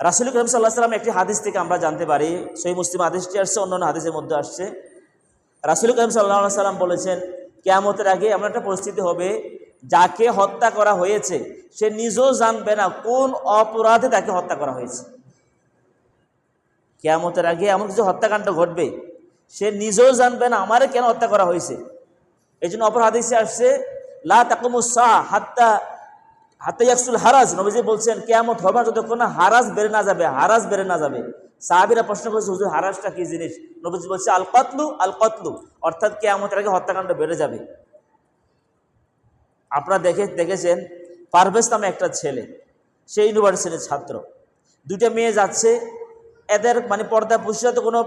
রাসুল করিম সাল্লাহ সাল্লাম একটি হাদিস থেকে আমরা জানতে পারি। সেই মুসলিম হাদিসটি আসছে, অন্যান্য হাদিসের মধ্যে আসছে। রাসুল করিম সাল্লাহ সাল্লাম বলেছেন, কেয়ামতের আগে এমন একটা পরিস্থিতি হবে, যাকে হত্যা করা হয়েছে, সে নিজেও জানবে না কোন অপরাধে তাকে হত্যা করা হয়েছে। কেয়ামতের আগে এমন কিছু হত্যাকাণ্ড ঘটবে, সে নিজেও জানবে না আমারে কেন হত্যা করা হয়েছে। এই জন্য অপর হাদিসে আসছে, লা তাকুমুসাহ হাত্তা হাতে ইয়াকসুল হারাজ, নবীজি বলছেন, কেয়ামত হবে যতক্ষণ না হারাজ বেড়ে না যাবে, হারাজ বেড়ে না যাবে। সাহাবিরা প্রশ্ন করেছে, হুজুর, হারাজটা কি জিনিস? নবীজি বলছে, আল কতলু আল কতলু। অর্থাৎ কেয়ামতের আগে হত্যাকাণ্ড বেড়ে যাবে। আপনারা দেখে দেখেছেন, পারভেজ নামে একটা ছেলে, সে ইউনিভার্সিটির ছাত্র। দুইটা মেয়ে যাচ্ছে, এদের মানে পর্দা পুষিরা তো কোনো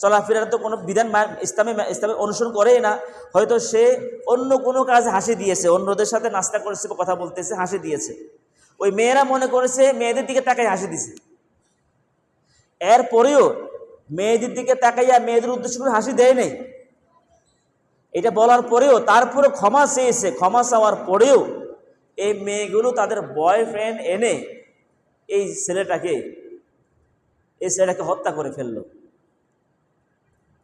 চলাফেরার তো কোনো বিধান ইসলামে ইসলামে অনুসরণ করেই না। হয়তো সে অন্য কোনো কাজে হাসি দিয়েছে। অন্যদের সাথে নাস্তা করেছে বা কথা বলতেছে, হাসি দিয়েছে। ওই মেয়েরা মনে করেছে মেয়েদের দিকে তাকাই হাসি দিছে। এরপরেও মেয়েদের দিকে তাকাইয়া মেয়েদের উদ্দেশ্য করে হাসি দেয় নেই। এটা বলার পরেও তারপরে ক্ষমা চেয়েছে। ক্ষমা চাওয়ার পরেও এই মেয়েগুলো তাদের বয়ফ্রেন্ড এনে এই ছেলেটাকে এই ছেলেটাকে হত্যা করে ফেলল।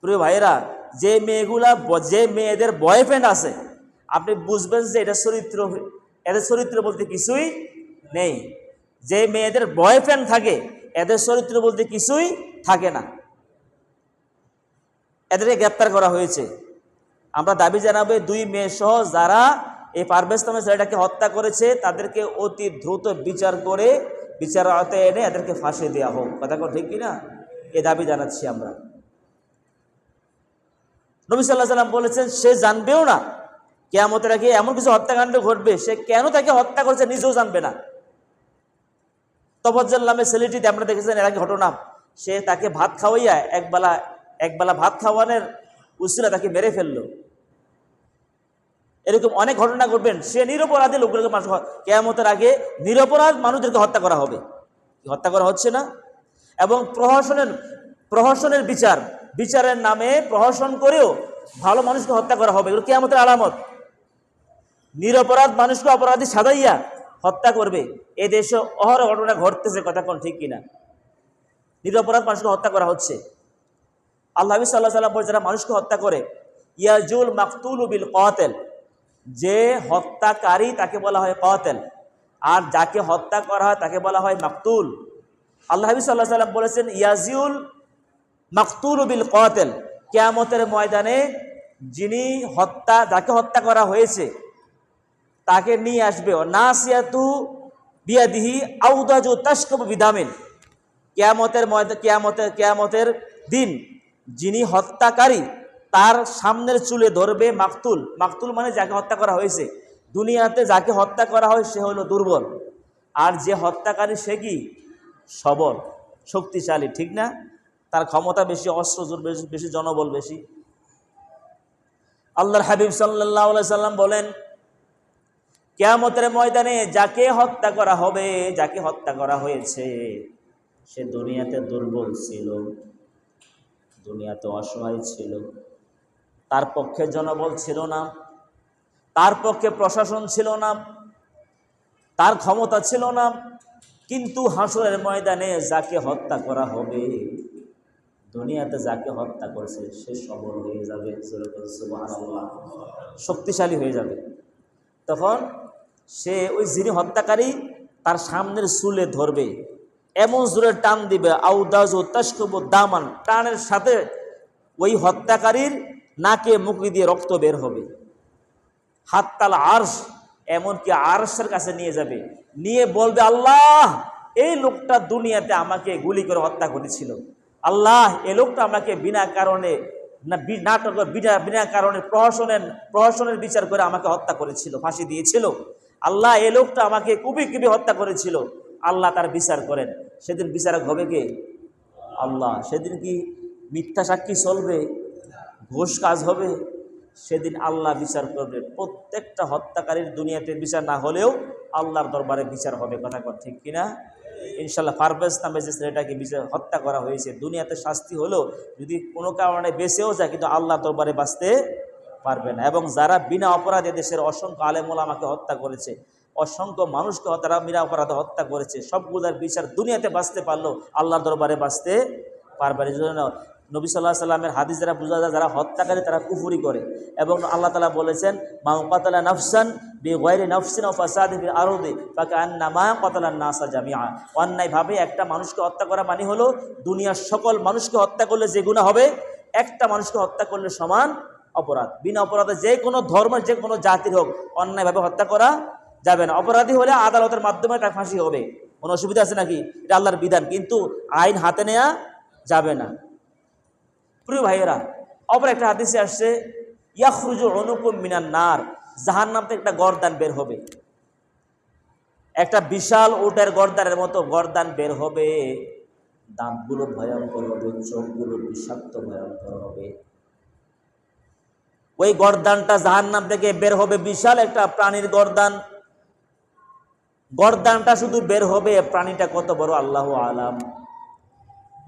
প্রিয় ভাইয়েরা, যে মেয়েগুলা যে মেয়েদের বয়ফ্রেন্ড আছে, আপনি বুঝবেন যে এটা চরিত্র, এদের চরিত্র বলতে কিছুই নেই। যে মেয়েদের বয়ফ্রেন্ড থাকে, এদের চরিত্র বলতে কিছুই থাকে না। এদেরকে গ্রেপ্তার করা হয়েছে। আমরা দাবি জানাব দুই মেয়ে সহ যারা এই পারভেজ নামে ছেলেটাকে হত্যা করেছে, তাদেরকে অতি দ্রুত বিচার করে, বিচার আওতায় এনে এদেরকে ফাঁসি দেওয়া হোক। কথা কথা ঠিক কিনা? এ দাবি জানাচ্ছি আমরা। নবী সাল্লাহ সাল্লাম বলেছেন, সে জানবেও না। কেয়ামতের আগে এমন কিছু হত্যাকাণ্ড ঘটবে, সে কেন তাকে হত্যা করেছে নিজেও জানবে না। তফজ্জাল্লামের ছেলেটিতে আমরা দেখেছেন, এর আগে ঘটনা, সে তাকে ভাত খাওয়াইয়া একবেলা একবেলা ভাত খাওয়ানোর উসিলা তাকে মেরে ফেলল। এরকম অনেক ঘটনা ঘটবেন, সে নিরপরাধী লোকগুলোকে মানুষ কেয়ামতের আগে নিরপরাধ মানুষদেরকে হত্যা করা হবে। হত্যা করা হচ্ছে না? এবং প্রহসনের প্রহসনের বিচার বিচারের নামে প্রহসন করেও ভালো মানুষকে হত্যা করা হবে। এগুলো কেয়ামতের আলামত। নিরপরাধ মানুষকে অপরাধী সাজাইয়া হত্যা করবে। এ দেশে অহর ঘটনা ঘটতেছে, কথা কোন ঠিক কিনা? নিরপরাধ মানুষকে হত্যা করা হচ্ছে। আল্লাহ সাল্লাহ সাল্লাম বলে যারা মানুষকে হত্যা করে, ইয়াজুল মাকতুল বিল কতেল যে হত্যাকারী তাকে বলা হয় কতেল আর যাকে হত্যা করা হয় তাকে বলা হয় মাকতুল। আল্লাহ সাল্লাহ সাল্লাম বলেছেন ইয়াজিউল মাকতুল বিল কতেল। কেয়ামতের ময়দানে যিনি হত্যা, যাকে হত্যা করা হয়েছে, তাকে নিয়ে আসবে। নাসিয়াতু বিয়াদিহি আউদাজু তাস্কব বিধামিন কেয়ামতের ময়দা কেয়ামতের কেয়ামতের দিন যিনি হত্যাকারী, তার সামনের চুলে ধরবে মাকতুল। মাকতুল মানে যাকে হত্যা করা হয়েছে। দুনিয়াতে যাকে হত্যা করা হয়, সে হলো দুর্বল। আর যে হত্যাকারী, সে কি? সবল, শক্তিশালী, ঠিক না? তার ক্ষমতা বেশি, অস্ত্র জোর বেশি বেশি জনবল বেশি। আল্লাহর হাবিব সাল্লাহ সাল্লাম বলেন, কেয়ামতের ময়দানে যাকে হত্যা করা হবে, যাকে হত্যা করা হয়েছে, সে দুনিয়াতে দুর্বল ছিল, দুনিয়াতে অসহায় ছিল। তার পক্ষে জনবল ছিল না, তার পক্ষে প্রশাসন ছিল না, তার ক্ষমতা ছিল না, কিন্তু হাসরের ময়দানে যাকে হত্যা করা হবে দুনিয়াতে যাকে হত্যা করেছে, সে সবল হয়ে যাবে। শক্তিশালী হয়ে যাবে। তখন সে ওই যিনি হত্যাকারী, তার সামনের চুলে ধরবে। এমন জোরে টান দিবে, আউদাজ ও তাস্কব দামান। টানের সাথে ওই হত্যাকারীর নাকে মুখি দিয়ে রক্ত বের হবে। হাততাল আর্শ, এমনকি আরশের কাছে নিয়ে যাবে। নিয়ে বলবে, আল্লাহ, এই লোকটা দুনিয়াতে আমাকে গুলি করে হত্যা করেছিল। আল্লাহ এ লোকটা আমাকে বিনা কারণে, না নাটক, বিনা বিনা কারণে প্রহসনের প্রহসনের বিচার করে আমাকে হত্যা করেছিল, ফাঁসি দিয়েছিল। আল্লাহ এ লোকটা আমাকে কুবি কুবি হত্যা করেছিল। আল্লাহ তার বিচার করেন। সেদিন বিচারক হবে কে? আল্লাহ। সেদিন কি মিথ্যা সাক্ষী চলবে? ঘোষ কাজ হবে? সেদিন আল্লাহ বিচার করবে। প্রত্যেকটা হত্যাকারীর দুনিয়াতে বিচার না হলেও আল্লাহর দরবারে বিচার হবে। কথা ঠিক কিনা? ইনশাল্লাহ পারভেজ নামে যে ছেলেটাকে বিচার হত্যা করা হয়েছে, দুনিয়াতে শাস্তি হলো যদি কোনো কারণে বেঁচেও যায়, কিন্তু আল্লাহ দরবারে বাঁচতে পারবে না এবং যারা বিনা অপরাধে দেশের অসংখ্য আলেমুল আমাকে হত্যা করেছে, অসংখ্য মানুষকে তারা বিনা অপরাধে হত্যা করেছে, সবগুলার বিচার দুনিয়াতে বাঁচতে পারল আল্লাহ দরবারে বাঁচতে পারবে না। জন্য নবী সাল্লাহ সাল্লামের হাদিস যারা বোঝা যায় যারা হত্যাকারী তারা কুফুরি করে। এবং আল্লাহ তালা বলেছেন মা কাতালা নফসান বি গৈরি নফসিন ও ফাসাদ আরদে তাকে আন্না মা কাতালা নাসা জামিয়া অন্যায়ভাবে একটা মানুষকে হত্যা করা মানে হলো, দুনিয়ার সকল মানুষকে হত্যা করলে যে গুণা হবে, একটা মানুষকে হত্যা করলে সমান অপরাধ। বিনা অপরাধে যে কোনো ধর্মের যে কোনো জাতির হোক, অন্যায়ভাবে হত্যা করা যাবে না। অপরাধী হলে আদালতের মাধ্যমে তার ফাঁসি হবে। কোনো অসুবিধা আছে নাকি? এটা আল্লাহর বিধান। কিন্তু আইন হাতে নেওয়া যাবে না। প্রিয় ভাইয়েরা, অপর একটা হাদিসে আসছে, ইয়াখরুজু অনুকুম মিনান নার জাহান নাম থেকে একটা গরদান বের হবে। একটা বিশাল উটের গরদানের মতো গরদান বের হবে। দাঁতগুলো ভয়ঙ্কর হবে, চোখগুলো বিষাক্ত ভয়ঙ্কর হবে। ওই গরদানটা জাহান নাম থেকে বের হবে, বিশাল একটা প্রাণীর গরদান। গরদানটা শুধু বের হবে, প্রাণীটা কত বড়, আল্লাহ আলাম।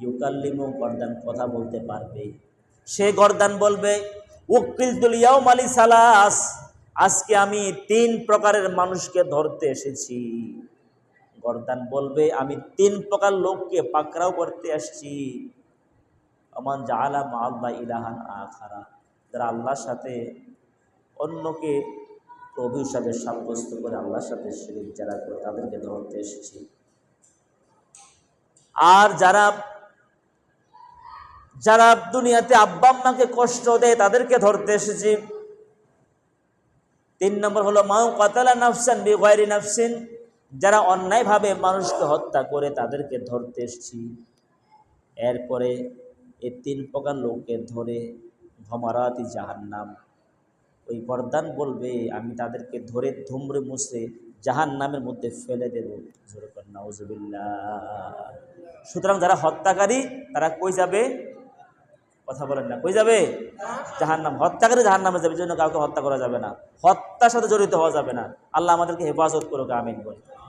ইউকাল্লিমু গরদান কথা বলতে পারবে। সে গরদান বলবে উকিল তুলিয়াও মালি সালাস, আজকে আমি তিন প্রকারের মানুষকে ধরতে এসেছি। গরদান বলবে, আমি তিন প্রকার লোককে পাকড়াও করতে আসছি আমান জাহালা আল্লাহ ইলাহান আখারা, যারা আল্লাহর সাথে অন্যকে প্রভু হিসাবে সাব্যস্ত করে আল্লাহর সাথে শরীর যারা করে তাদেরকে ধরতে এসেছি। আর যারা যারা দুনিয়াতে আব্বা আম্মাকে কষ্ট দেয় তাদেরকে ধরতে এসেছি। তিন নম্বর হলো মাও কাতালা নাফসান বি গয়রি নাফসিন যারা অন্যায়ভাবে মানুষকে হত্যা করে তাদেরকে ধরতে এসেছি। এরপরে এই তিন প্রকার লোককে ধরে ভমারাতি জাহান্নাম। ওই বরদান বলবে, আমি তাদেরকে ধরে ধুমড়ে মুছড়ে জাহান নামের মধ্যে ফেলে দেব। সুতরাং যারা হত্যাকারী, তারা কই যাবে? কথা বলেন না। কই যাবে? জাহার নাম হত্যা করে জাহার নামে যাবে জন্য কাউকে হত্যা করা যাবে না। হত্যার সাথে জড়িত হওয়া যাবে না। আল্লাহ আমাদেরকে হেফাজত করুক, আমিন বলে।